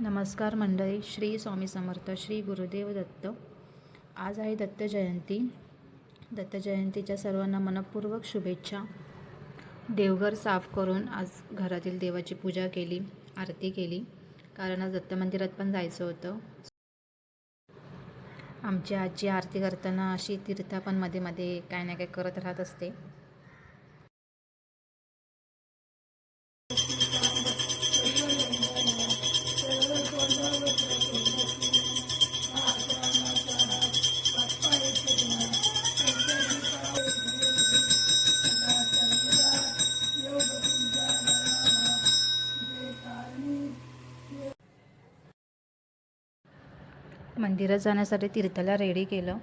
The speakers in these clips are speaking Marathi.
नमस्कार मंडळी श्री स्वामी समर्थ श्री गुरुदेव दत्त. आज आहे दत्त जयंती. दत्त जयंतीच्या सर्वांना मनपूर्वक शुभेच्छा. देवघर साफ करून आज घरातील देवाची पूजा केली आरती केली. कारण आज दत्त मंदिरात पण जायचं होतं. आमची आजी आरती करताना अशी तीर्था पण मध्ये मध्ये काय ना काय करत राहत असते. मंदिरात जाण्यासाठी तीर्थाला रेडी केलं.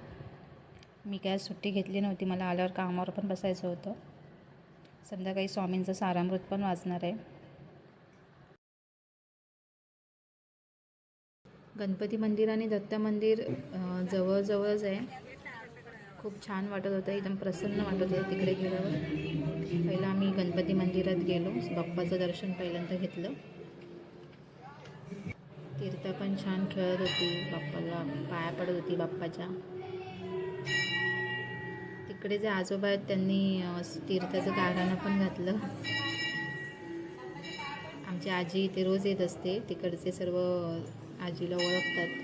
मी काय सुट्टी घेतली नव्हती. मला आल्यावर कामावर पण बसायचं होतं. संध्याकाळी स्वामींचं सारामृत पण वाचणार आहे. गणपती मंदिर आणि दत्त मंदिर जवळजवळच आहे. खूप छान वाटत होतं. एकदम प्रसन्न वाटत होतं तिकडे गेल्यावर. पहिलं आम्ही गणपती मंदिरात गेलो. बाप्पाचं दर्शन पहिल्यांदा घेतलं. तीर्था पण छान खेळत होती. बाप्पाला पाया पडत होती बाप्पाच्या. तिकडे जे आजोबा आहेत त्यांनी तीर्थाचं गाराणं पण घातलं. आमची आजी इथे रोज येत असते. तिकडचे सर्व आजीला ओळखतात.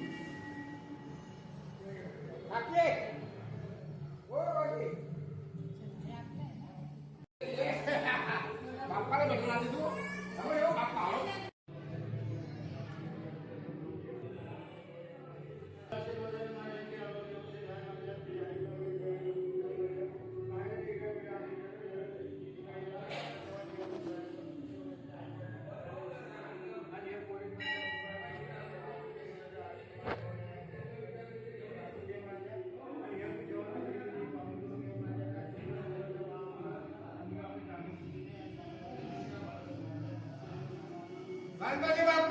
गणपती बाप्पा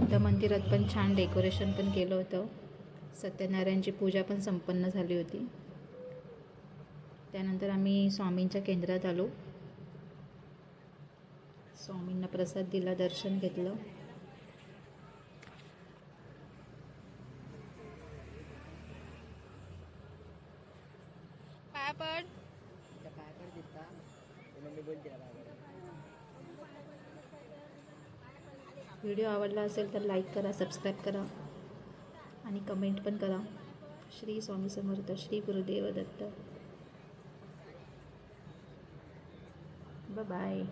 दत्त मंदिरात पण छान डेकोरेशन पण केलं होतं. सत्यनारायणची पूजा पण संपन्न झाली होती. त्यानंतर आम्ही स्वामींच्या केंद्रात आलो. स्वामींना प्रसाद दिला दर्शन घेतलं. पाया पड व्हिडिओ आवडला असेल तर लाईक करा सबस्क्राईब करा आणि कमेंट पण करा. श्री स्वामी समर्थ श्री गुरुदेव दत्त. बाय